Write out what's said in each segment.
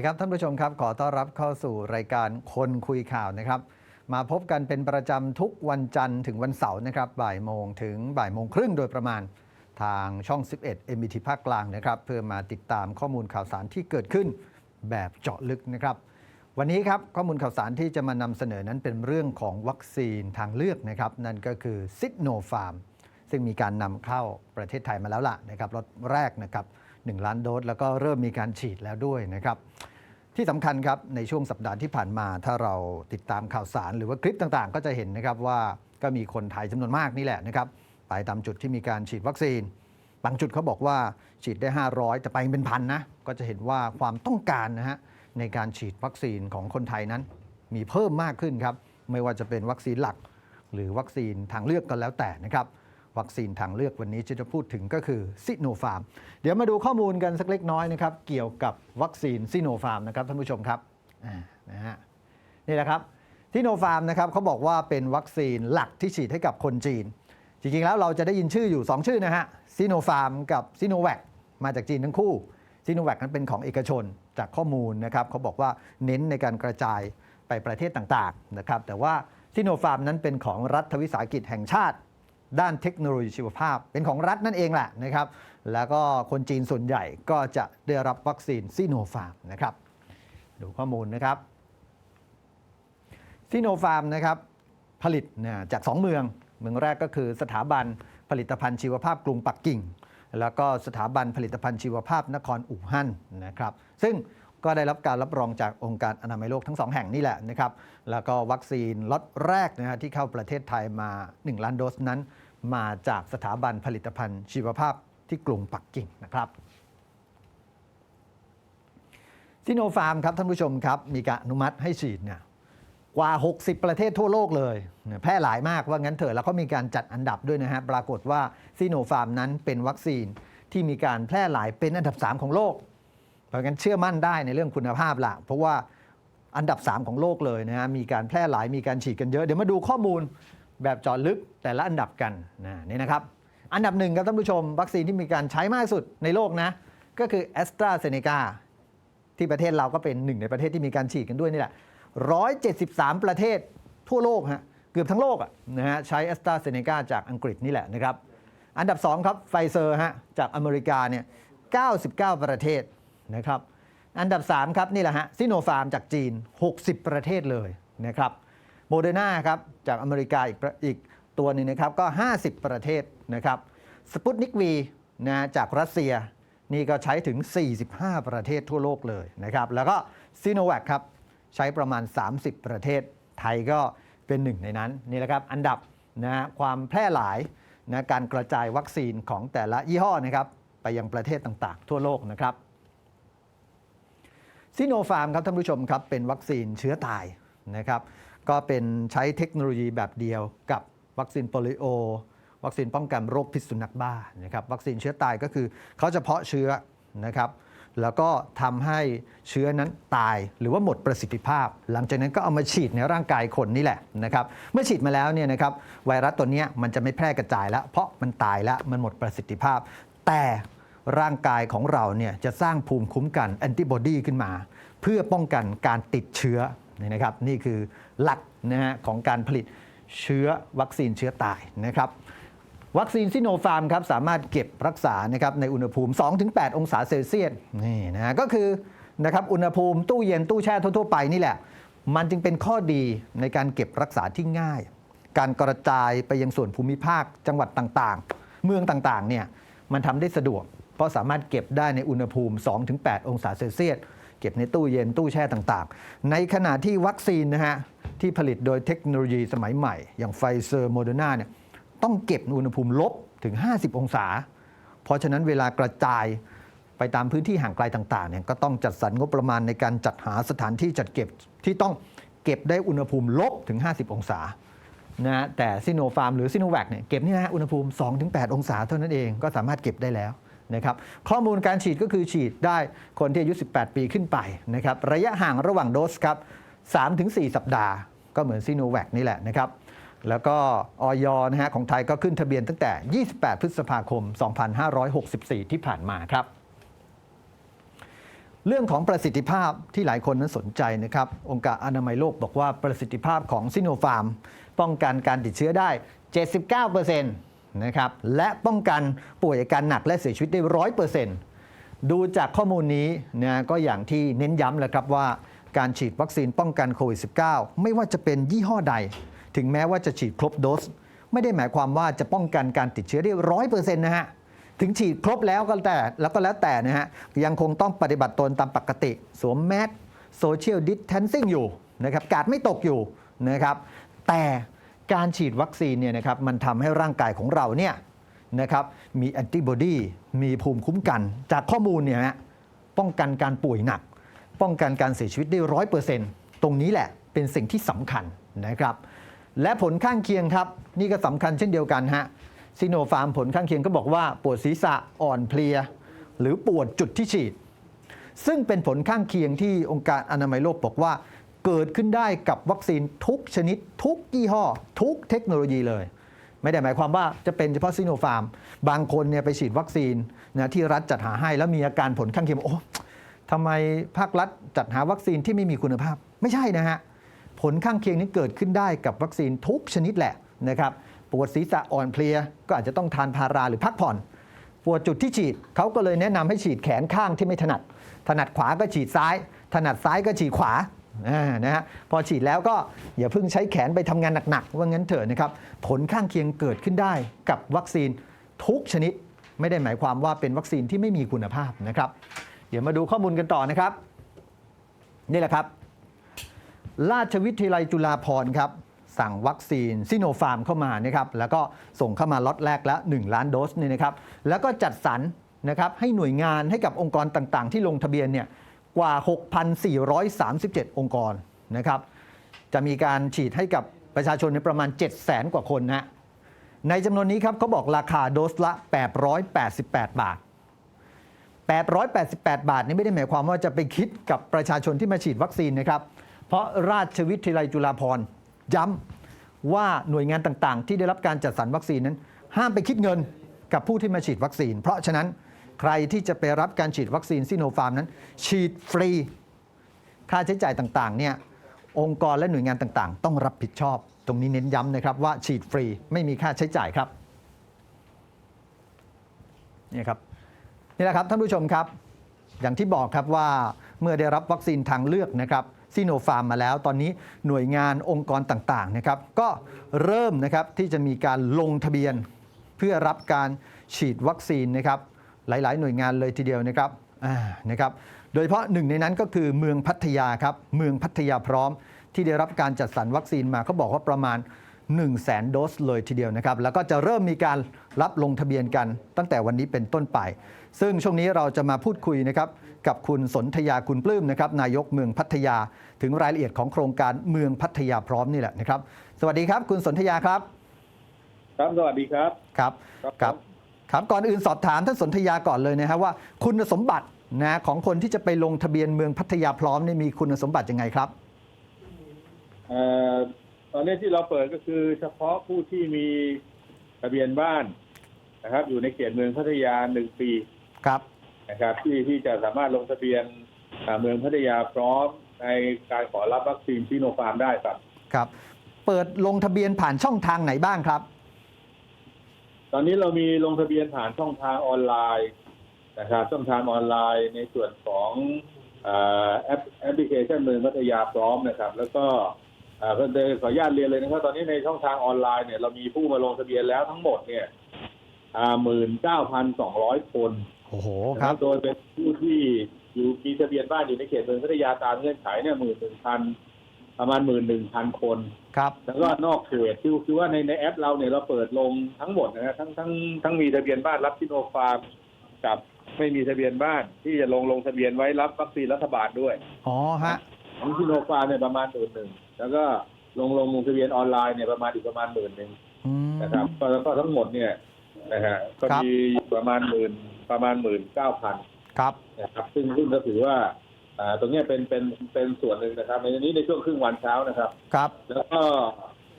ดีครับท่านผู้ชมครับขอต้อนรับเข้าสู่รายการคนคุยข่าวนะครับ มาพบกันเป็นประจำทุกวันจันทร์ถึงวันเสาร์นะครับบ่ายโมงถึงบ่ายโมงครึ่งโดยประมาณทางช่อง 11 MBT ภาคกลางนะครับ เพื่อมาติดตามข้อมูลข่าวสารที่เกิดขึ้นแบบเจาะลึกนะครับ วันนี้ครับข้อมูลข่าวสารที่จะมานำเสนอนั้นเป็นเรื่องของวัคซีนทางเลือกนะครับ นั่นก็คือซิดโนฟาร์มซึ่งมีการนำเข้าประเทศไทยมาแล้วล่ะนะครับรถแรกนะครับ 1 ล้านโดสแล้วก็เริ่มมีการฉีดแล้วด้วยนะครับ ที่สำคัญครับในช่วงสัปดาห์ที่ผ่านมา ถ้าเราติดตามข่าวสารหรือว่าคลิปต่างๆ ก็จะเห็นนะครับว่าก็มีคนไทยจำนวนมากนี่แหละนะครับไปตามจุดที่มีการฉีดวัคซีน บางจุดเขาบอกว่าฉีดได้ 500 แต่ไปเป็นพันนะก็จะเห็นว่าความต้องการนะฮะในการฉีดวัคซีนของคนไทยนั้น มีเพิ่มมากขึ้นครับไม่ว่าจะเป็นวัคซีนหลัก หรือวัคซีนทางเลือกก็แล้วแต่นะครับ วัคซีนทางเลือกวันนี้ที่จะพูดถึงก็คือซิโนฟาร์ม เดี๋ยวมาดูข้อมูลกันสักเล็กน้อยนะครับ เกี่ยวกับวัคซีนซิโนฟาร์มนะครับท่านผู้ชมครับนะฮะนี่แหละครับซิโนฟาร์มนะครับเขาบอกว่าเป็นวัคซีนหลักที่ฉีดให้กับคนจีน จริงๆแล้วเราจะได้ยินชื่ออยู่ 2 ชื่อนะฮะซิโนฟาร์มกับซิโนแวคมาจากจีนทั้งคู่ซิโนแวคนั้นเป็นของเอกชนจากข้อมูลนะครับเขาบอกว่าเน้นในการกระจายไปประเทศต่างๆนะครับแต่ว่าซิโนฟาร์มนั้นเป็นของรัฐวิสาหกิจแห่งชาติ ด้านเทคโนโลยีชีวภาพ เป็นของรัฐนั่นเองแหละนะครับ แล้วก็คนจีนส่วนใหญ่ก็จะได้รับวัคซีนซิโนฟาร์มนะครับ ดูข้อมูลนะครับซิโนฟาร์มนะครับผลิตจาก 2 เมือง เมืองแรกก็คือสถาบันผลิตภัณฑ์ชีวภาพกรุงปักกิ่ง แล้วก็สถาบันผลิตภัณฑ์ชีวภาพนครอู่ฮั่นนะครับ ซึ่งก็ได้รับการรับรองจากองค์การอนามัยโลกทั้งสองแห่งนี่แหละนะครับ แล้วก็วัคซีนล็อตแรกนะฮะที่เข้าประเทศไทยมา 1 ล้านโดสนั้น มาจากสถาบันผลิตภัณฑ์ชีวภาพที่กรุงปักกิ่งนะครับซิโนฟาร์มครับท่านผู้ชมครับ มีการอนุมัติให้ฉีดเนี่ยกว่า 60 ประเทศทั่วโลกเลย แพร่หลายมากว่างั้นเถอะแล้วก็มีการจัดอันดับด้วยนะฮะปรากฏว่าซิโนฟาร์มนั้นเป็นวัคซีนที่มีการแพร่หลายเป็นอันดับ 3 ของโลก เพราะงั้นเชื่อมั่นได้ในเรื่องคุณภาพละเพราะว่าอันดับ 3 ของโลกเลยนะฮะมีการแพร่หลายมีการฉีดกันเยอะเดี๋ยวมาดูข้อมูล แบบเจาะลึกแต่ละอันดับกันนะนี่นะครับ อันดับหนึ่งครับท่านผู้ชม วัคซีนที่มีการใช้มากสุดในโลกนะ ก็คือ a s t r a z เซ e c a ที่ประเทศเราก็เป็นหนึ่งในประเทศที่มีการฉีดกันด้วยนี่แหละ173 ประเทศทั่วโลกฮะเกือบทั้งโลกอะนะฮะใช้ a s t r a z เซ e c a จากอังกฤษนี่แหละนะครับ อันดับ 2 ครับไฟเซอร์ฮะจากอเมริกาเนี่ย99 ประเทศนะครับ อันดับ 3 ครับนี่แหละฮะซิโนฟาร์มจากจีน 60 ประเทศเลยนะครับ โมเดอร์นาครับจากอเมริกาอีกอีกตัวหนึงนะครับก็ 50 ประเทศนะครับสปุตนิกวีนะจากรัสเซียนี่ก็ใช้ถึง 45 ประเทศทั่วโลกเลยนะครับ แล้วก็ซีโนแวคครับใช้ประมาณ 30 ประเทศไทยก็เป็นหนึ่งในนั้นนี่แหละครับอันดับนะความแพร่หลายนะการกระจายวัคซีนของแต่ละยี่ห้อนะครับไปยังประเทศต่างๆ ทั่วโลกนะครับซิโนฟาร์มครับท่านผู้ชมครับเป็นวัคซีนเชื้อตายนะครับ ก็เป็นใช้เทคโนโลยีแบบเดียวกับวัคซีนโปลิโอ วัคซีนป้องกันโรคพิษสุนัขบ้านะครับวัคซีนเชื้อตายก็คือเขาจะเพาะเชื้อนะครับแล้วก็ทำให้เชื้อนั้นตายหรือว่าหมดประสิทธิภาพ หลังจากนั้นก็เอามาฉีดในร่างกายคนนี่แหละนะครับเมื่อฉีดมาแล้วเนี่ยนะครับไวรัสตัวนี้มันจะไม่แพร่กระจายแล้ว เพราะมันตายแล้วมันหมดประสิทธิภาพ แต่ร่างกายของเราเนี่ยจะสร้างภูมิคุ้มกันแอนติบอดีขึ้นมา เพื่อป้องกันการติดเชื้อนี่นะครับนี่คือ หลักนะฮะของการผลิตเชื้อวัคซีนเชื้อตายนะครับวัคซีนซิโนฟาร์มครับสามารถเก็บรักษานะครับในอุณหภูมิ 2-8 องศาเซลเซียสนี่นะก็คือนะครับอุณหภูมิตู้เย็นตู้แช่ทั่วๆไปนี่แหละ มันจึงเป็นข้อดีในการเก็บรักษาที่ง่าย การกระจายไปยังส่วนภูมิภาคจังหวัดต่างๆ เมืองต่างๆเนี่ยมันทำได้สะดวก เพราะสามารถเก็บได้ในอุณหภูมิ 2-8 องศาเซลเซียสเก็บในตู้เย็นตู้แช่ต่างๆ ในขณะที่วัคซีนนะฮะ ที่ผลิตโดยเทคโนโลยีสมัยใหม่ อย่างไฟเซอร์โมเดอร์นาเนี่ยต้องเก็บอุณหภูมิลบถึง 50 องศา เพราะฉะนั้นเวลากระจายไปตามพื้นที่ห่างไกลต่างๆเนี่ยก็ต้องจัดสรรงบประมาณในการจัดหาสถานที่จัดเก็บที่ต้องเก็บได้อุณหภูมิลบถึง 50 องศานะฮะแต่ซิโนฟาร์มหรือซิโนแวคเนี่ยเก็บนี่นะฮะอุณหภูมิ 2-8 องศาเท่านั้นเองก็สามารถเก็บได้แล้วนะครับข้อมูลการฉีดก็คือฉีดได้คนที่อายุ 18 ปีขึ้นไปนะครับระยะห่างระหว่างโดสครับ 3-4 สัปดาห์ ก็เหมือนซิโนแวคนี่แหละนะครับ แล้วก็ออยนะฮะของไทยก็ขึ้นทะเบียนตั้งแต่ 28 พฤษภาคม 2564 ที่ผ่านมาครับ เรื่องของประสิทธิภาพที่หลายคนนั้นสนใจนะครับ องค์การอนามัยโลกบอกว่าประสิทธิภาพของซิโนฟาร์ม ป้องกันการติดเชื้อได้ 79%นะครับและป้องกันป่วยอาการหนักและเสียชีวิตได้ 100%ดูจากข้อมูลนี้นะก็อย่างที่เน้นย้ำแหละครับว่า การฉีดวัคซีนป้องกันโควิด -19 ไม่ว่าจะเป็นยี่ห้อใด ถึงแม้ว่าจะฉีดครบโดส ไม่ได้หมายความว่าจะป้องกันการติดเชื้อได้ร้อยเปอร์เซ็นต์นะฮะถึงฉีดครบแล้วก็แต่แล้วก็แล้วแต่นะฮะยังคงต้องปฏิบัติตนตามปกติ สวมแมสโซเชียลดิสเทนซิ่งอยู่นะครับกาดไม่ตกอยู่นะครับแต่การฉีดวัคซีนเนี่ยนะครับมันทำให้ร่างกายของเราเนี่ยนะครับมีแอนติบอดีมีภูมิคุ้มกัน จากข้อมูลเนี่ยฮะป้องกันการป่วยหนัก ป้องกันการเสียชีวิตได้ร้อยเปอร์เซ็นต์ตรงนี้แหละเป็นสิ่งที่สำคัญนะครับ และผลข้างเคียงครับ นี่ก็สำคัญเช่นเดียวกันฮะซีโนฟาร์มผลข้างเคียงก็บอกว่าปวดศีรษะอ่อนเพลีย หรือปวดจุดที่ฉีด ซึ่งเป็นผลข้างเคียงที่องค์การอนามัยโลกบอกว่า เกิดขึ้นได้กับวัคซีนทุกชนิด ทุกยี่ห้อ ทุกเทคโนโลยีเลย ไม่ได้หมายความว่าจะเป็นเฉพาะซีโนฟาร์ม บางคนเนี่ยไปฉีดวัคซีนนะที่รัฐจัดหาให้แล้วมีอาการผลข้างเคียงโอ้ ทำไมภาครัฐจัดหาวัคซีนที่ไม่มีคุณภาพ ไม่ใช่นะฮะ ผลข้างเคียงนี้เกิดขึ้นได้กับวัคซีนทุกชนิดแหละนะครับปวดศีรษะอ่อนเพลียก็อาจจะต้องทานพาราหรือพักผ่อน ปวดจุดที่ฉีดเขาก็เลยแนะนำให้ฉีดแขนข้างที่ไม่ถนัด ถนัดขวาก็ฉีดซ้าย ถนัดซ้ายก็ฉีดขวานะฮะพอฉีดแล้วก็อย่าเพิ่งใช้แขนไปทำงานหนักๆว่างั้นเถอะนะครับผลข้างเคียงเกิดขึ้นได้กับวัคซีนทุกชนิด ไม่ได้หมายความว่าเป็นวัคซีนที่ไม่มีคุณภาพนะครับ เดี๋ยวมาดูข้อมูลกันต่อนะครับ นี่แหละครับ ราชวิทยาลัยจุฬาภรณ์ครับสั่งวัคซีนซิโนฟาร์มเข้ามานะครับแล้วก็ส่งเข้ามาล็อตแรกแล้ว1ล้านโดสนี่นะครับแล้วก็จัดสรรนะครับให้หน่วยงานให้กับองค์กรต่างๆ ที่ลงทะเบียนเนี่ยกว่า 6,437 องค์กรนะครับจะมีการฉีดให้กับประชาชนในประมาณ 7 0 0 0 0 0 กว่าคนนะในจำนวนนี้ครับเขาบอกราคาโดสละ 888 บาท 888 บาทนี่ไม่ได้หมายความว่าจะไปคิดกับประชาชนที่มาฉีดวัคซีนนะครับ เพราะราชวิทยาลัยจุฬาภรณ์ย้ำว่าหน่วยงานต่างๆ ที่ได้รับการจัดสรรวัคซีนนั้น ห้ามไปคิดเงินกับผู้ที่มาฉีดวัคซีน เพราะฉะนั้นใครที่จะไปรับการฉีดวัคซีนซิโนฟาร์มนั้น ฉีดฟรี ค่าใช้จ่ายต่างๆเนี่ยองค์กรและหน่วยงานต่างๆ ต้องรับผิดชอบ ตรงนี้เน้นย้ำนะครับว่าฉีดฟรีไม่มีค่าใช้จ่ายครับนี่ครับ นี่แหละครับท่านผู้ชมครับ อย่างที่บอกครับว่าเมื่อได้รับวัคซีนทางเลือกนะครับซีโนฟาร์มมาแล้ว ตอนนี้หน่วยงานองค์กรต่างๆนะครับก็เริ่มนะครับที่จะมีการลงทะเบียน เพื่อรับการฉีดวัคซีนนะครับหลาย ๆ หน่วยงานเลยทีเดียวนะครับนะครับโดยเฉพาะหนึ่งในนั้นก็คือเมืองพัทยาครับเมืองพัทยาพร้อม ที่ได้รับการจัดสรรวัคซีนมาเขาบอกว่าประมาณ 1 0 0 0 0แสนโดสเลยทีเดียวนะครับแล้วก็จะเริ่มมีการรับลงทะเบียนกันตั้งแต่วันนี้เป็นต้นไป ซึ่งช่วงนี้เราจะมาพูดคุยนะครับกับคุณสนธยาคุณปลื้มนะครับนายกเมืองพัทยา ถึงรายละเอียดของโครงการเมืองพัทยาพร้อมนี่แหละนะครับ สวัสดีครับ คุณสนธยาครับ ครับสวัสดีครับครับครับครับครับก่อนอื่นสอบถามท่านสนธยาก่อนเลยนะครับว่าคุณสมบัตินะของคนที่จะไปลงทะเบียนเมืองพัทยาพร้อมนี่มีคุณสมบัติยังไงครับเอ่อตอนนี้ที่เราเปิดก็คือเฉพาะผู้ที่มีทะเบียนบ้านนะครับ อยู่ในเขตเมืองพัทยาหนึ่งปี ครับนะครับที่ที่จะสามารถลงทะเบียนอ่าเมืองพัทยาพร้อมในการขอรับวัคซีนซีโนฟาร์มได้ครับครับ เปิดลงทะเบียนผ่านช่องทางไหนบ้างครับ ตอนนี้เรามีลงทะเบียนผ่านช่องทางออนไลน์นะครับช่องทางออนไลน์ในส่วนของอ่าแอปแอปพลิเคชันเมืองพัทยาพร้อมนะครับ แล้วก็อ่าเพิ่มเติมขออนุญาตเรียนเลยนะครับ ตอนนี้ในช่องทางออนไลน์เนี่ยเรามีผู้มาลงทะเบียนแล้วทั้งหมดเนี่ยหมื่นเก้าพันสองร้อยคน โอ้โหนะคครัรับบ โดยเป็นผู้ที่อยู่มีทะเบียนบ้านอยู่ในเขตเมืองพัทยาตามเงื่อนไขเนี่ยหมื่นหนึ่งพันประมาณหมื่นหนึ่งพันคน ครับ แล้วก็นอกเขตคือคือว่าในในแอปเราเนี่ยเราเปิดลงทั้งหมดนะฮะทั้งทั้งทั้งมีทะเบียนบ้านรับซิโนฟาร์มกับไม่มีทะเบียนบ้านที่จะลงลงทะเบียนไว้รับวัคซีนรัฐบาลด้วย อ๋อฮะ ของซิโนฟาร์มเนี่ยประมาณหมื่นหนึ่งแล้วก็ลงลงลงทะเบียนออนไลน์เนี่ยประมาณอีกประมาณหมื่นหนึ่งอืม นะครับก็แล้วก็ทั้งหมดเนี่ยนะฮะก็ครับ มีประมาณหมื่น ประมาณหมื่นเก้าพันครับนะครับ ซึ่งซึ่งก็ถือว่าอ่าตรงเนี้ยเป็นเป็นเป็นส่วนหนึ่งนะครับ ในนี้ในช่วงครึ่งวันเช้านะครับ ครับ แล้วก็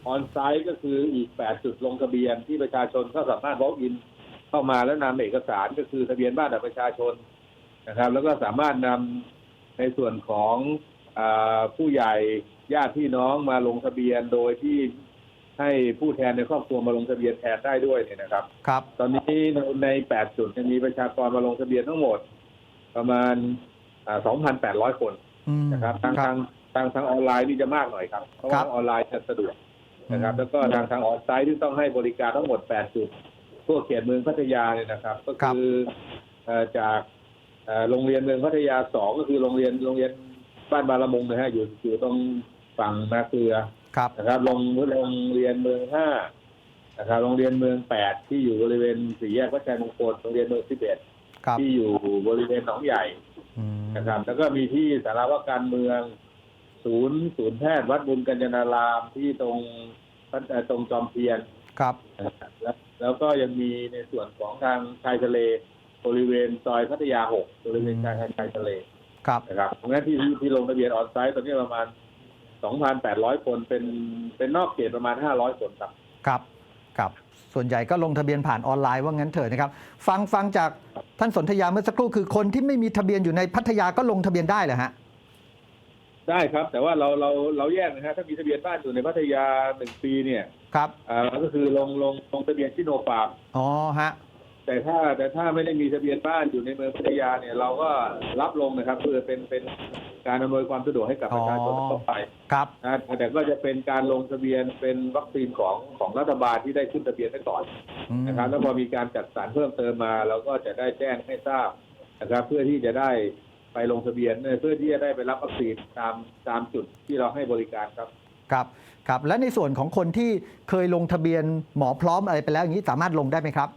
ออนไซต์ก็คืออีก8จุดลงทะเบียนที่ประชาชนก็สามารถ walk in เข้ามาแล้วนำเอกสารก็คือทะเบียนบ้านกับประชาชนนะครับ แล้วก็สามารถนำในส่วนของอาผู้ใหญ่ญาติพี่น้องมาลงทะเบียนโดยที่ ให้ผู้แทนในครอบครัวมาลงทะเบียนแทนได้ด้วยเนี่ยนะครับ ครับ ตอนนี้ใน 8 จุดเนี่ยมีประชากรมาลงทะเบียนทั้งหมด ประมาณอ่า2,800 คนอืมนะครับ ทางครัทาบงทางทางออนไลน์นี่จะมากหน่อยครับ เพราะครัว่าบ ออนไลน์จะสะดวกนะครับอืมแล้วก็ทางทางออนไซต์ที่ต้องให้บริการทั้งหมด 8 จุดทั่วเขตเมืองพัทยาเนี่ยนะครับ ก็คือเอ่อจากเอ่อโรงเรียนเมืองพัทยาสองก็คือโรงเรียนโรงเรียนบ้านบาละมุงนะฮะอยู่อยู่ตรงฝั่งนาเกลือ ครับนะครับโรงโรงเรียนเมืองห้านะครับโรงเรียนเมืองแปดที่อยู่บริเวณสี่แยกวัดชัยมงคลโรงเรียนเมืองสิบเอ็ดครับที่อยู่บริเวณหนองใหญ่อืมนะครับ แล้วก็มีที่สาราว่าการเมือง ศูนย์ศูนย์แพทย์วัดบุญกัญญานารามที่ตรงพัทเอ่อตรงจอมเทียน ครับนะครับแล้วแล้วก็ยังมีในส่วนของทางชายทะเลบริเวณซอยพัทยาหกบริเวณชายชายทะเลครับนะครับตรงนั้นที่ที่ที่ลงทะเบียนออนไซต์ตอนนี้ประมาณ 2,800 คนเป็นเป็นนอกเขตประมาณ 500 คนครับ ครับครับส่วนใหญ่ก็ลงทะเบียนผ่านออนไลน์ว่างั้นเถอะนะครับ ฟังฟังจากท่านสนธยาเมื่อสักครู่คือคนที่ไม่มีทะเบียนอยู่ในพัทยาก็ลงทะเบียนได้เหรอฮะได้ครับ แต่ว่าเราเราเราแยกนะฮะถ้ามีทะเบียนบ้านอยู่ในพัทยาหนึ่งปีเนี่ยครับอ่าก็คือลงลงลงทะเบียนที่โนฟาร์มอ๋อฮะ แต่ถ้าแต่ถ้าไม่ได้มีทะเบียนบ้านอยู่ในเมืองพัทยาเนี่ยเราก็รับลงนะครับเพื่อเป็นเป็นการอำนวยความสะดวกให้กับประชาชนอ๋อทั่วไปครับนะแต่ก็จะเป็นการลงทะเบียนเป็นวัคซีนของของรัฐบาลที่ได้ขึ้นทะเบียนไว้ก่อนอืมนะครับ แล้วพอมีการจัดสรรเพิ่มเติมมาเราก็จะได้แจ้งให้ทราบนะครับ เพื่อที่จะได้ไปลงทะเบียนเอ่อเพื่อที่จะได้ไปรับวัคซีนตามตามจุดที่เราให้บริการครับครับครับ และในส่วนของคนที่เคยลงทะเบียนหมอพร้อมอะไรไปแล้วอย่างนี้สามารถลงได้ไหมครับ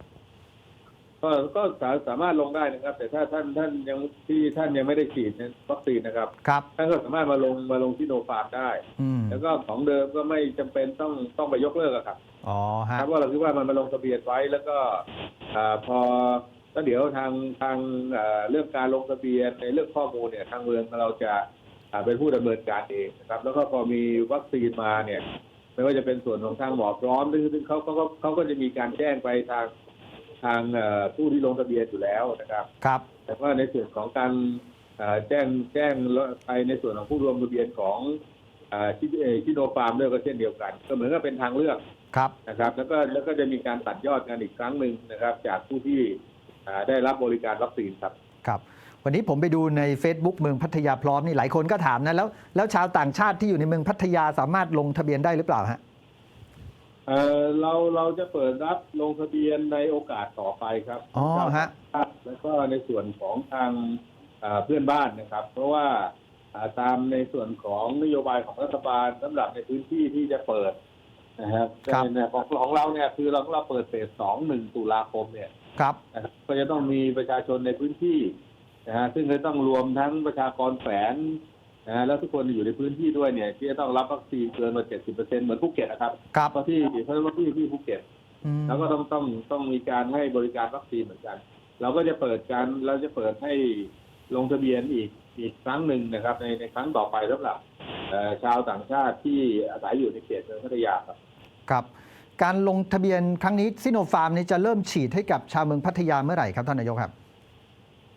ก็ก็สาสามารถลงได้นะครับ แต่ถ้าท่านท่านยังที่ท่านยังไม่ได้ฉีดวัคซีนนะครับ ครับ ท่านก็สามารถมาลงมาลงที่โนฟาร์มได้ อืมแล้วก็ของเดิมก็ไม่จำเป็นต้องต้องไปยกเลิกอะครับอ๋อฮะ ครับว่าเราคิดว่ามันมาลงทะเบียนไว้แล้วก็อ่าพอแล้วเดี๋ยวทางทางเอ่อเรื่องการลงทะเบียนในเรื่องข้อมูลเนี่ยทางเมืองเราจะอ่าเป็นผู้ดำเนินการเองนะครับ แล้วก็พอมีวัคซีนมาเนี่ย ไม่ว่าจะเป็นส่วนของทางหมอพร้อมซึ่งซึ่งเขาเขาเขาเขาก็จะมีการแจ้งไปทาง ทางเอ่อผู้ที่ลงทะเบียนอยู่แล้วนะครับครับ แต่ว่าในส่วนของการเอ่อแจ้งแจ้งไปในส่วนของผู้รวมทะเบียนของอ่าชิเอ่อชิโนฟาร์มด้วยก็เช่นเดียวกัน ก็เหมือนกับเป็นทางเลือกครับนะครับ แล้วก็แล้วก็จะมีการตัดยอดกันอีกครั้งหนึ่งนะครับ จากผู้ที่อ่าได้รับบริการวัคซีนครับครับ วันนี้ผมไปดูใน Facebook เมืองพัทยาพร้อมนี่หลายคนก็ถามนะแล้วแล้วชาวต่างชาติที่อยู่ในเมืองพัทยาสามารถลงทะเบียนได้หรือเปล่าฮะ เอ่อเราเราจะเปิดรับลงทะเบียนในโอกาสต่อไปครับอ๋อฮะ ครับแล้วก็ในส่วนของทางอ่าเพื่อนบ้านนะครับ เพราะว่าอ่าตามในส่วนของนโยบายของรัฐบาลสำหรับในพื้นที่ที่จะเปิดนะครับครับ ในของของเราเนี่ยคือเราเราเปิดเฟสสองหนึ่งตุลาคมเนี่ย ครับ นะครับก็จะต้องมีประชาชนในพื้นที่นะฮะซึ่งจะต้องรวมทั้งประชากรแฝง นะฮะแล้วทุกคนอยู่ในพื้นที่ด้วยเนี่ยที่จะต้องรับวัคซีนเกินมาเจ็ดสิบเปอร์เซ็นต์เหมือนภูเก็ตนะครับครับเพราะที่เพราะว่าที่ที่ภูเก็ตอืมแล้วก็ต้องต้องต้องมีการให้บริการวัคซีนเหมือนกัน เราก็จะเปิดการเราจะเปิดให้ลงทะเบียนอีกอีกครั้งหนึ่งนะครับ ในในครั้งต่อไปสำหรับเอ่อชาวต่างชาติที่อาศัยอยู่ในเขตเมืองพัทยาครับ ครับ การลงทะเบียนครั้งนี้ซิโนฟาร์มนี่จะเริ่มฉีดให้กับชาวเมืองพัทยาเมื่อไหร่ครับท่านนายกครับ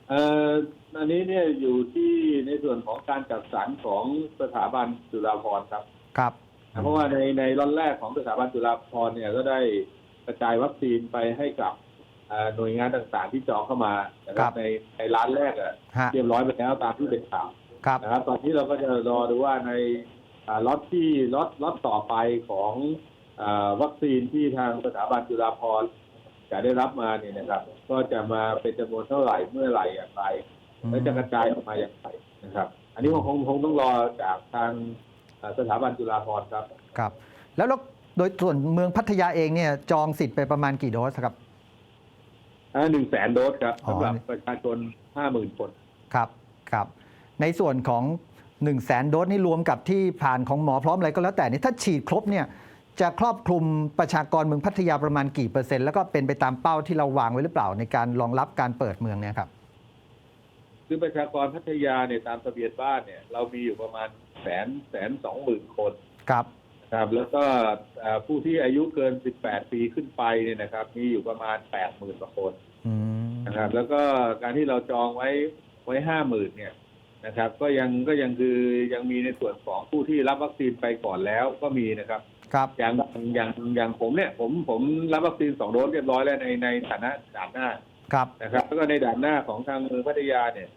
เอ่อ อันนี้เนี่ยอยู่ที่ในส่วนของการจัดสรรของสถาบันจุฬาภรณ์ครับ ครับ เพราะว่าในในรอนแรกของสถาบันจุฬาภรณ์เนี่ยก็ได้กระจายวัคซีนไปให้กับเอ่อหน่วยงานต่างๆที่จองเข้ามานะคครัรับ บในในร้านแรกอะฮะเรียบร้อยไปแล้วตามที่เป็นข่าวครับนะครับ ตอนนี้เราก็จะรอดูว่าในอ่าล็อตที่ล็อตล็อตต่อไปของอาวัคซีนที่ทางสถาบันจุฬาภรณ์จะได้รับมาเนี่ยนะครับ ก็จะมาเป็นจำนวนเท่าไหร่เมื่อไหร่อย่างไร แล้วจะกระจายออกมาอย่างไรนะครับ อันนี้คงคงคงต้องรอจากทางอ่าสถาบันจุฬาภรณ์ครับครับแล้วแล้วโดยส่วนเมืองพัทยาเองเนี่ยจองสิทธิ์ไปประมาณกี่โดสครับหนึ่งแสนโดสครับอ๋อสำหรับประชาชนห้าหมื่นคนครับครับ ในส่วนของ1 0 0 0 0แสนโดสนี่รวมกับที่ผ่านของหมอพร้อมอะไรก็แล้วแต่นี่ถ้าฉีดครบเนี่ยจะครอบคลุมประชากรเมืองพัทยาประมาณกี่เปอร์เซ็นต์แล้วก็เป็นไปตามเป้าที่เราวางไว้หรือเปล่าในการรองรับการเปิดเมืองเนี่ยครับ คือประชากรพัทยาเนี่ยตามทะเบียนบ้านเนี่ย เรามีอยู่ประมาณแสนแสนสองหมื่นคนครับนะครับ แล้วก็อ่าผู้ที่อายุเกิน 18 ปีขึ้นไปเนี่ยนะครับ มีอยู่ประมาณ 8 0,000กว่าคนอืมนะครับ แล้วก็การที่เราจองไว้ไว้ห้าหมื่นเนี่ยนะครับ ก็ยังก็ยังคือยังมีในส่วนของผู้ที่รับวัคซีนไปก่อนแล้วก็มีนะครับ ครับอย่างอย่างอย่างผมเนี่ย ผมผมรับวัคซีนสองโดสเรียบร้อยแล้วในในฐานะด่านหน้าครับนะครับ แล้วก็ในด่านหน้าของทางเมืองพัทยาเนี่ย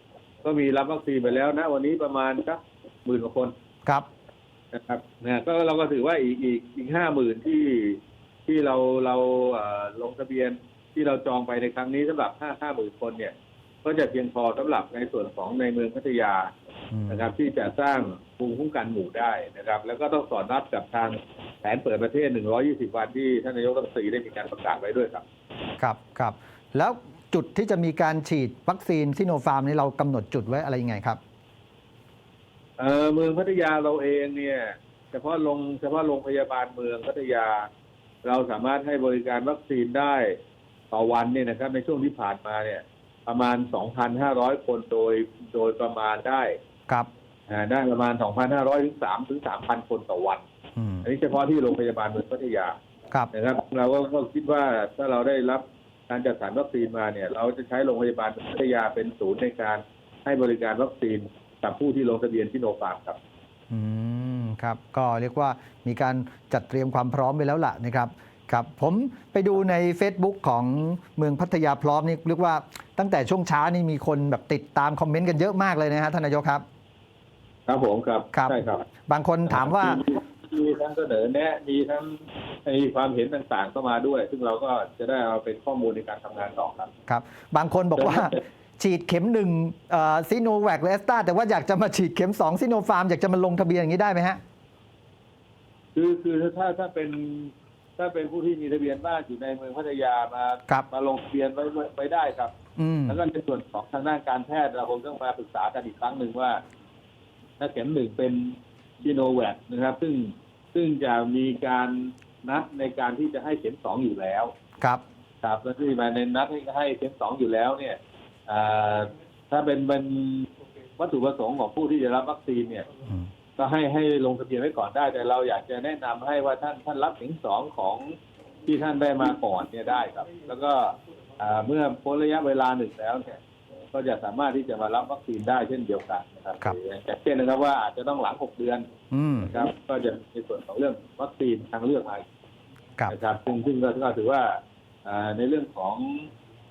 ก็มีรับวัคซีนไปแล้วนะ วันนี้ประมาณสักหมื่นกว่าคนครับนะครับนะก็เราก็ถือว่าอีกอีกอีกห้าหมื่นที่ที่เราเราเอ่อลงทะเบียนที่เราจองไปในครั้งนี้สำหรับห้าห้าหมื่นคนเนี่ย ก็จะเพียงพอสำหรับในส่วนของในเมืองพัทยาอืมนะครับ ที่จะสร้างภูมิคุ้มกันหมู่ได้นะครับ แล้วก็ต้องสอดรับกับทางแผนเปิดประเทศ 120 วันที่ท่านนายกรัฐมนตรีได้มีการประกาศไว้ด้วยครับ ครับครับแล้ว จุดที่จะมีการฉีดวัคซีนซิโนฟาร์มนี่เรากำหนดจุดไว้อะไรยังไงครับเออเมืองพัทยาเราเองเนี่ยเฉพาะลงเฉพาะโรงพยาบาลเมืองพัทยา เราสามารถให้บริการวัคซีนได้ต่อวันเนี่ยนะครับ ในช่วงที่ผ่านมาเนี่ย ประมาณ 2,500 คนโดยโดยประมาณได้ครับอ่าได้ประมาณ 2,500 ถึง3ถึง 3,000 คนต่อวันอืมอันนี้เฉพาะที่โรงพยาบาลเมืองพัทยาครับนะครับ เราก็ก็คิดว่าถ้าเราได้รับ การจัดสรรวัคซีนมาเนี่ย เราจะใช้โรงพยาบาลเมืองพัทยาเป็นศูนย์ในการให้บริการวัคซีนกับผู้ที่ลงทะเบียนที่โนฟาร์มครับ อืมครับ ก็เรียกว่ามีการจัดเตรียมความพร้อมไปแล้วล่ะนะครับครับผมไปดูใน Facebook ของเมืองพัทยาพร้อมนี่เรียกว่าตั้งแต่ช่วงเช้านี่มีคนแบบติดตามคอมเมนต์กันเยอะมากเลยนะฮะท่านนายกครับ ครับผมครับครับ ใช่ครับ บางคนถามว่า มีทั้งเสนอแนะ มีทั้งมี ความเห็นต่างๆเข้ามาด้วย ซึ่งเราก็จะได้เอาเป็นข้อมูลในการทำงานต่อครับครับ บางคนบอกว่าฉีดเข็มหนึ่งซิโนแวคเลสตาแต่ว่าอยากจะมาฉีดเข็มสองซิโนฟาร์มอยากจะมาลงทะเบียนอย่างนี้ได้ไหมฮะ คือคือถ้าถ้าเป็นถ้าเป็นผู้ที่มีทะเบียนบ้านอยู่ในเมืองพัทยามาครับมาลงทะเบียนไว้ไว้ได้ครับอืมแล้วก็ในส่วนของทางด้านการแพทย์เราคงต้องมาปรึกษากันอีกครั้งหนึ่งว่า ถ้าเข็มหนึ่งเป็นซีโนแวคนะครับ ซึ่งซึ่งจะมีการ นัดในการที่จะให้เข็มสองอยู่แล้วครับครับแล้วที่มาในนัดให้ให้เข็มสองอยู่แล้วเนี่ยอ่าถ้าเป็นเป็นวัตถุประสงค์ของผู้ที่จะรับวัคซีนเนี่ยอืมก็ให้ให้ลงทะเบียนไว้ก่อนได้ แต่เราอยากจะแนะนำให้ว่าท่านท่านรับเข็มสองของที่ท่านได้มาก่อนเนี่ยได้ครับ แล้วก็อ่าเมื่อพ้นระยะเวลาหนึ่งแล้วเนี่ย ก็จะสามารถที่จะมารับวัคซีนได้เช่นเดียวกันนะครับครับ แต่เช่นนะครับว่าอาจจะต้องหลังหกเดือนอืมนะครับ ก็จะในส่วนของเรื่องวัคซีนทางเลือกมาครับ นะครับซึ่งซึ่งก็ก็ถือว่าอ่าในเรื่องของ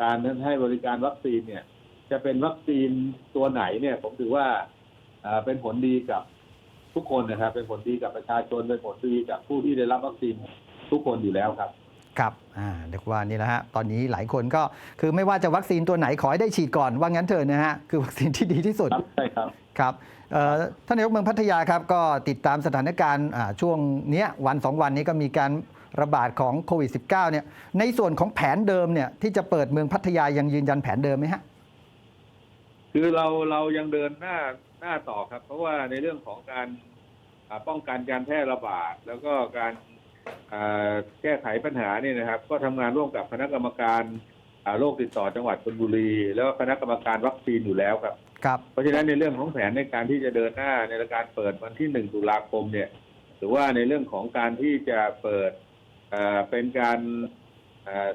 การให้บริการวัคซีนเนี่ย จะเป็นวัคซีนตัวไหนเนี่ย ผมถือว่าอ่าเป็นผลดีกับทุกคนนะครับ เป็นผลดีกับประชาชนเป็นผลดีกับผู้ที่ได้รับวัคซีนทุกคนอยู่แล้วครับ ครับอ่าเรียกว่านี่แหละฮะ ตอนนี้หลายคนก็คือไม่ว่าจะวัคซีนตัวไหนขอให้ได้ฉีดก่อน ว่างั้นเถอะนะฮะ คือวัคซีนที่ดีที่สุด ครับใช่ครับ ครับเอ่อท่านนายกเมืองพัทยาครับก็ติดตามสถานการณ์อ่าช่วงเนี้ยวันสองวันนี้ก็มีการระบาดของโควิด -19 เนี่ย ในส่วนของแผนเดิมเนี่ยที่จะเปิดเมืองพัทยายังยืนยันแผนเดิมไหมฮะ คือเราเรายังเดินหน้าหน้าต่อครับ เพราะว่าในเรื่องของการอ่าป้องกันการแพร่ระบาด แล้วก็การอ่า แก้ไขปัญหาเนี่ยนะครับ ก็ทำงานร่วมกับคณะกรรมการอ่าโรคติดต่อจังหวัดชลบุรี แล้วก็คณะกรรมการวัคซีนอยู่แล้วครับครับ เพราะฉะนั้นในเรื่องของแผนในการที่จะเดินหน้าในการเปิดวันที่หนึ่งตุลาคมเนี่ย หรือว่าในเรื่องของการที่จะเปิดเอ่อเป็นการ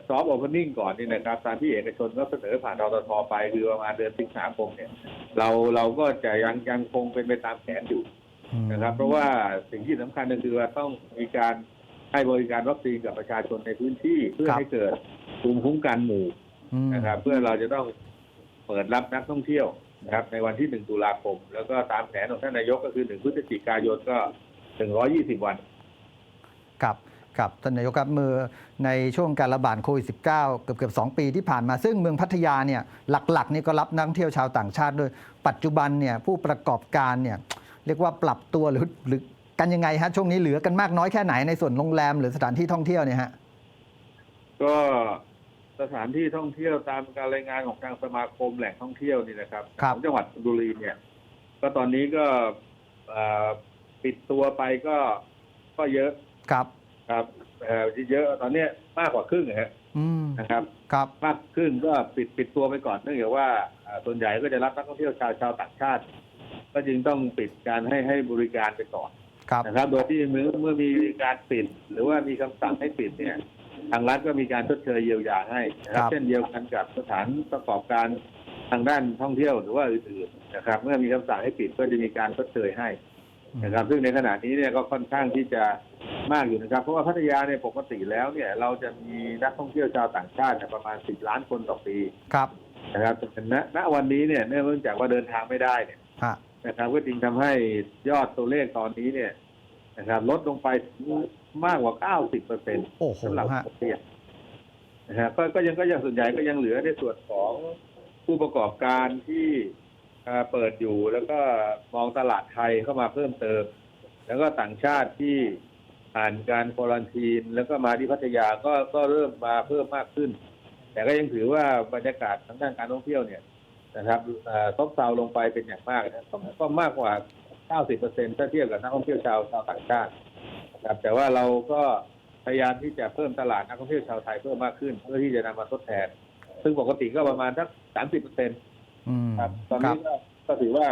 ซอฟต์โอเพนนิ่งก่อนนี่นะครับตามที่เอกชนก็เสนอผ่านทททไปคือประมาณเดือนสิงหาคมเนี่ย เราเราก็จะยังยังคงเป็นไปตามแผนอยู่นะครับ เพราะว่าสิ่งที่สำคัญก็คือว่าต้องมีการ ให้บริการวัคซีนกับประชาชนในพื้นที่เพื่อครับให้เกิดภูมิคุ้มกันหมู่อืมนะครับเพื่อเราจะต้องเปิดรับนักท่องเที่ยวนะครับในวันที่หนึ่งตุลาคม แล้วก็ตามแผนของท่านนายกก็คือหนึ่งพฤศจิกายนก็หนึ่งร้อยี่สิบวันครับครับท่านนายกครับมือในช่วงการระบาดโควิด -19 เกือบเกือบสปีที่ผ่านมา ซึ่งเมืองพัทยาเนี่ยหลักๆนี่ก็รับนักท่องเที่ยวชาวต่างชาติด้วยปัจจุบันเนี่ยผู้ประกอบการเนี่ยเรียกว่าปรับตัวหรือหรือ กันยังไงฮะช่วงนี้เหลือกันมากน้อยแค่ไหนในส่วนโรงแรมหรือสถานที่ท่องเที่ยวเนี่ยฮะก็สถานที่ท่องเที่ยวตามการรายงานของทางสมาคมแหล่งท่องเที่ยวนี่นะครับครับของจังหวัดชลบุรีเนี่ย ก็ตอนนี้ก็เอ่อปิดตัวไปก็ก็เยอะครับครับเอ่อเยอะตอนเนี้ยมากกว่าครึ่งนะฮะอืมนะครับ ครับมากครึ่งก็ปิดปิดตัวไปก่อนเนื่องจากว่าอ่าส่วนใหญ่ก็จะรับนักท่องเที่ยวชาวชาวต่างชาติ ก็จึงต้องปิดการให้ให้บริการไปก่อนครับ นะครับ โดยที่เมื่อเมื่อมีการปิด หรือว่ามีคำสั่งให้ปิดเนี่ย ทางรัฐก็มีการชดเชยเยียวยาให้นะครัครับบเช่นเดียวกันกับสถานประกอบการทางด้านท่องเที่ยวหรือว่าอื่นๆนะครับ เมื่อมีคำสั่งให้ปิดก็จะมีการชดเชยให้นะครับ ซึ่งในขณะนี้เนี่ยก็ค่อนข้างที่จะมากอยู่นะครับ เพราะว่าพัทยาเนี่ยปกติแล้วเนี่ย เราจะมีนักท่องเที่ยวชาวต่างชาติเนี่ยประมาณ10ล้านคนต่อปีครับนะครับแต่ณณวันนี้เนี่ยเนื่องจากว่าเดินทางไม่ได้เนี่ยฮะ นะครับ ก็จึงทำให้ยอดตัวเลขตอนนี้เนี่ยนะครับ ลดลงไปมากกว่า90เปอร์เซ็นต์โอ้โหสำหรับฮะประเทศนะครับก็ก็ยังก็ยังส่วนใหญ่ก็ยังเหลือในส่วนของผู้ประกอบการที่เอ่อเปิดอยู่แล้วก็มองตลาดไทยเข้ามาเพิ่มเติม แล้วก็ต่างชาติที่ผ่านการควอรันทีน แล้วก็มาที่พัทยาก็ก็เริ่มมาเพิ่มมากขึ้น แต่ก็ยังถือว่าบรรยากาศทางด้านการท่องเที่ยวเนี่ย นะครับเอ่อซบเซาลงไปเป็นอย่างมากนะก็ก็มากกว่า 90%ถ้าเทียบกับนักท่องเที่ยวชาวชาวต่างชาตินะครับแต่ว่าเราก็พยายามที่จะเพิ่มตลาดนักท่องเที่ยวชาวไทยเพิ่มมากขึ้น เพื่อที่จะนำมาทดแทน ซึ่งปกติก็ประมาณสัก30%อืมครับ ตอนครันี้บก็ก็ถือว่า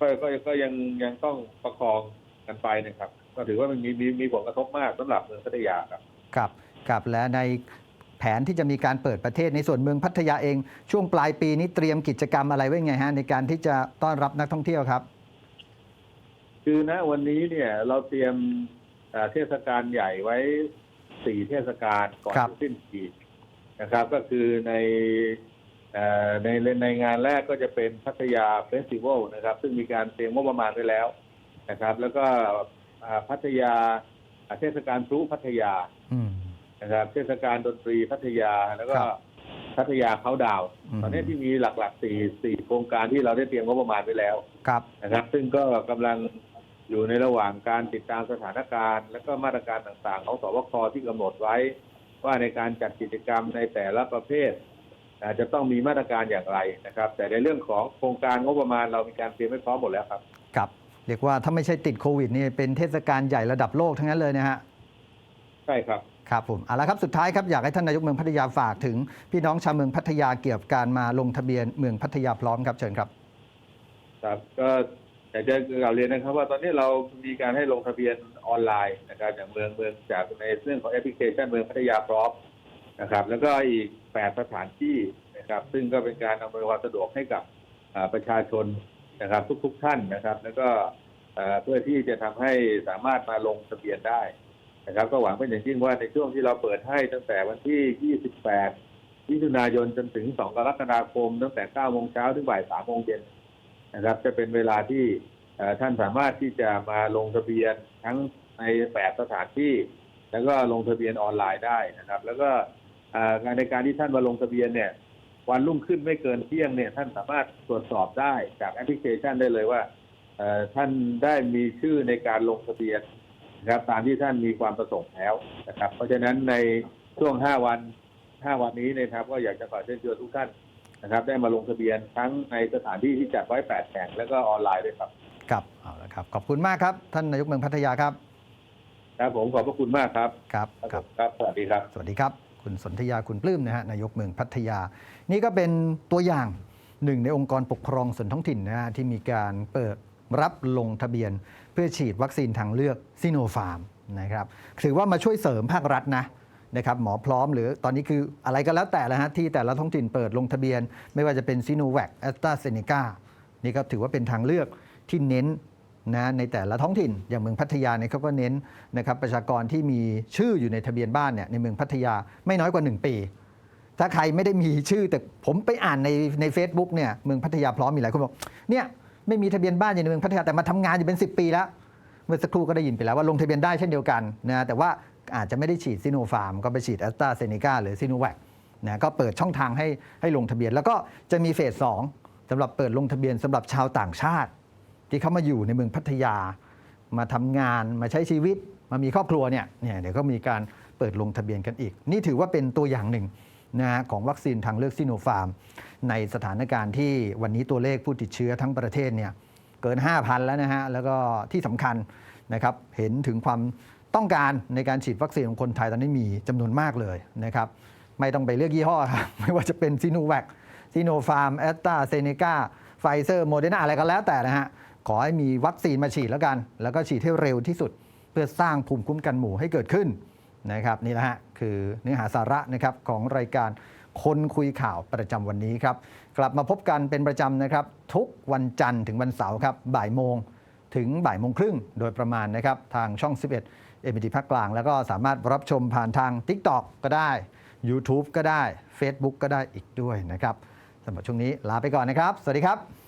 ก็ก็ก็ยังยังต้องประคองกันไปนะครับ ก็ถือว่ามันมีมีมีผลกระทบมากสำหรับเมืองพัทยาครับ ครับครับและใน แผนที่จะมีการเปิดประเทศในส่วนเมืองพัทยาเอง ช่วงปลายปีนี้เตรียมกิจกรรมอะไรไว้ไงฮะในการที่จะต้อนรับนักท่องเที่ยวครับ คือณวันนี้เนี่ยเราเตรียมเอ่อเทศกาลใหญ่ไว้สี่เทศกาลก่อนครับสิ้นปีนะครับ ก็คือในเอ่อในในงานแรกก็จะเป็นพัทยาเฟสติวัลนะครับ ซึ่งมีการเตรียมงบประมาณไปแล้วนะครับ แล้วก็อ่าพัทยาอ่าเทศกาลพลุพัทยาอืม นะครับเทศกาลดนตรีพัทยาแล้วก็ครับพัทยาเขาดาวน์อืม ตอนนี้ที่มีหลักๆสี่สี่โครงการที่เราได้เตรียมงบประมาณไปแล้วครับ นะครับ ซึ่งก็กำลังอยู่ในระหว่างการติดตามสถานการณ์ และก็มาตรการต่างๆ ของสบคที่กำหนดไว้ ว่าในการจัดกิจกรรมในแต่ละประเภทอาจจะต้องมีมาตรการอย่างไรนะครับ แต่ในเรื่องของโครงการงบประมาณเรามีการเตรียมไว้พร้อมหมดแล้วครับ ครับ เรียกว่าถ้าไม่ใช่ติดโควิดนี่เป็นเทศกาลใหญ่ระดับโลกทั้งนั้นเลยนะฮะ ใช่ครับ ครับผมเอาละครับสุดท้ายครับอยากให้ท่านนายกเมืองพัทยาฝากถึง พี่น้องชาวเมืองพัทยาเกี่ยวกับการมาลงทะเบียนเมืองพัทยาพร้อมครับเชิญครับครับก็อยากจะกล่าวเรียนนะครับ ว่าตอนนี้เรามีการให้ลงทะเบียนออนไลน์นะครับอย่างเมืองเมืองจากในเรื่องของแอปพลิเคชันเมืองพัทยาพร้อมนะครับ แล้วก็อีกแปดสถานที่นะครับ ซึ่งก็เป็นการอำนวยความสะดวกให้กับประชาชนนะครับ ทุกๆท่านนะครับ แล้วก็เอ่อเพื่อที่จะทำให้สามารถมาลงทะเบียนได้ นะครับ ก็หวังเป็นอย่างยิ่งว่าในช่วงที่เราเปิดให้ตั้งแต่วันที่ 28 มิถุนายนจนถึง 2 กรกฎาคม ตั้งแต่ 9 โมงเช้าถึงบ่าย 3 โมงเย็นนะครับ จะเป็นเวลาที่ท่านสามารถที่จะมาลงทะเบียนทั้งในแปดสถานที่ แล้วก็ลงทะเบียนออนไลน์ได้นะครับ แล้วก็งานในการที่ท่านมาลงทะเบียนเนี่ยวันรุ่งขึ้นไม่เกินเที่ยงเนี่ยท่านสามารถตรวจสอบได้จากแอปพลิเคชันได้เลยว่าท่านได้มีชื่อในการลงทะเบียน นะครับตามที่ท่านมีความประสงค์แล้วนะครับ เพราะฉะนั้นในช่วงห้าวันห้าวันนี้เนยนะครับ ก็อยากจะขอเชิญชวนทุกท่านนะครับ ได้มาลงทะเบียนทั้งในสถานที่ที่จัดไว้8แห่งแล้วก็ออนไลน์ด้วยครับครับเอาละครับ ขอบคุณมากครับ ท่านนายกเมืองพัทยาครับ ครับผมขอบพระคุณมากครับครับครับครับครับสวัสดีครับ สวัสดีครับ คุณสนธยาคุณปลื้มนะฮะนายกเมืองพัทยา นี่ก็เป็นตัวอย่างหนึ่งในองค์กรปกครองส่วนท้องถิ่นนะฮะที่มีการเปิดรับลงทะเบียนเพื่อฉีดวัคซีนทางเลือกซิโนฟาร์มนะครับถือว่ามาช่วยเสริมภาครัฐนะนะครับหมอพร้อมหรือตอนนี้คืออะไรก็แล้วแต่ละฮะที่แต่ละท้องถิ่นเปิดลงทะเบียน ไม่ว่าจะเป็นซิโนแวคแอสตราเซเนกานี่ก็ถือว่าเป็นทางเลือกที่เน้นนะในแต่ละท้องถิ่นอย่างเมืองพัทยาเนี่ยเขาก็เน้นนะครับประชากรที่มีชื่ออยู่ในทะเบียนบ้านเนี่ยในเมืองพัทยาไม่น้อยกว่า 1 ปี ถ้าใครไม่ได้มีชื่อแต่ผมไปอ่านในใน a c e b o o k เนี่ยเมืองพัทยาพร้อมมีหลายคนบอกเนี่ย ไม่มีทะเบียนบ้านอยู่ในเมืองพัทยาแต่มาทำงานอยู่เป็น 10 ปีแล้ว เมื่อสักครู่ก็ได้ยินไปแล้วว่าลงทะเบียนได้เช่นเดียวกันนะแต่ว่าอาจจะไม่ได้ฉีดซิโนฟาร์มก็ไปฉีดแอสตราเซเนกาหรือซิโนแวคนะก็เปิดช่องทางให้ให้ลงทะเบียน แล้วก็จะมีเฟสสองสำหรับเปิดลงทะเบียนสำหรับชาวต่างชาติ ที่เขามาอยู่ในเมืองพัทยา มาทำงานมาใช้ชีวิตมามีครอบครัวเนี่ยเนี่ยเดี๋ยวก็มีการเปิดลงทะเบียนกันอีก นี่ถือว่าเป็นตัวอย่างหนึ่ง นะฮะของวัคซีนทางเลือกซิโนฟาร์ม ในสถานการณ์ที่วันนี้ตัวเลขผู้ติดเชื้อทั้งประเทศเนี่ยเกิน 5,000 แล้วนะฮะ แล้วก็ที่สำคัญนะครับเห็นถึงความต้องการในการฉีดวัคซีนของคนไทยตอนนี้มีจำนวนมากเลยนะครับไม่ต้องไปเลือกยี่ห้อครับไม่ว่าจะเป็นซีโนแวคซีโนฟาร์มแอสตราเซเนกาไฟเซอร์โมเดอร์นาอะไรก็แล้วแต่นะฮะ ขอให้มีวัคซีนมาฉีดแล้วกัน แล้วก็ฉีดให้เร็วที่สุด เพื่อสร้างภูมิคุ้มกันหมู่ให้เกิดขึ้นนะครับนี่แหละฮะ คือเนื้อหาสาระนะครับของรายการคนคุยข่าวประจำวันนี้ครับ กลับมาพบกันเป็นประจำนะครับ ทุกวันจันทร์ถึงวันเสาร์ครับบ่ายโมงถึงบ่ายโมงครึ่งโดยประมาณนะครับ ทางช่อง 11เอ็มดีภาคกลาง แล้วก็สามารถรับชมผ่านทาง TikTok ก็ได้ YouTube ก็ได้ Facebook ก็ได้อีกด้วยนะครับสำหรับช่วงนี้ลาไปก่อนนะครับ สวัสดีครับ